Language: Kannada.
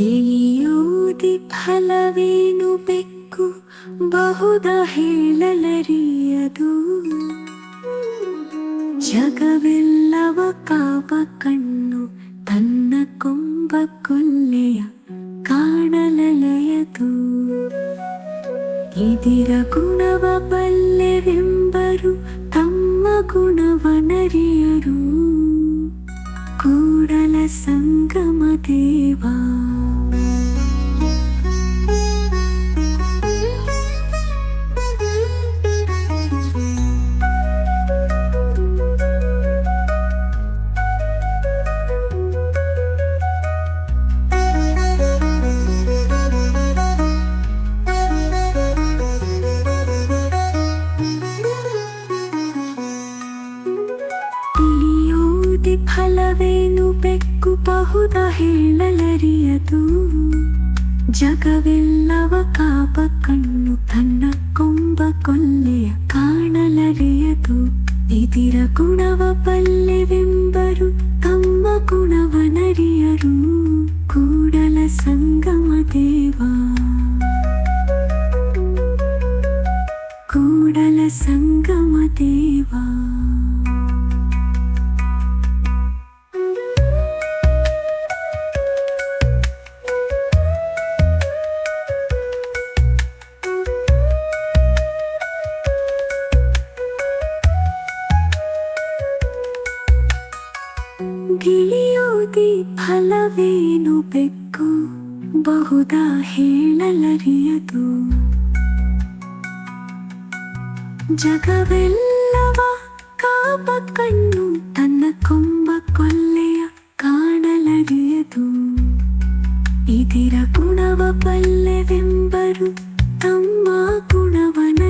ತಿಳಿಯುವುದಿ ಫಲವೇನು ಬೆಕ್ಕು? ಬಹುದ ಹೇಳಲರಿಯದು. ಜಗವೆಲ್ಲವ ಕಾಪ ಕಣ್ಣು, ತನ್ನ ಕೊಂಬ ಕೊಲ್ಲೆಯ ಕಾಣಲಯದು ಇದಿರ ಗುಣವ ಬಲ್ಲೆವೆಂಬರು, ತಮ್ಮ ಗುಣವನರಿಯರು. ಕೂಡಲ ಸಂಗಮ ದೇವಾ. ಹೇಳಲರಿಯದು ಜಗವೆಲ್ಲವ ಕಾಪ ಕಣ್ಣು ತನ್ನ ಕೊಂಬ ಕೊಲ್ಲೆಯ ಕಾಣಲರಿಯದು. ಇದಿರ ಗುಣವ ಬಲ್ಲೆವೆಂಬರು ತಮ್ಮ ಗುಣವನರಿಯರು. ಕೂಡಲ ಸಂಗಮ ದೇವಾ. ಕೂಡಲ ಸಂಗಮ ದೇವಾ. ಗಿಳಿಯೋದಿ ಫಲವೇನು ಬೆಕ್ಕು? ಬಹುದ ಹೇಳಲರಿಯದು? ಜಗವೆಲ್ಲವ ಕಾಪ ಕಣ್ಣು ತನ್ನ ಕೊಂಬ ಕೊಲ್ಲೆಯ ಕಾಣಲರಿಯದು. ಇದಿರ ಗುಣವ ಪಲ್ಲೆವೆಂಬರು ತಮ್ಮ ಗುಣವನ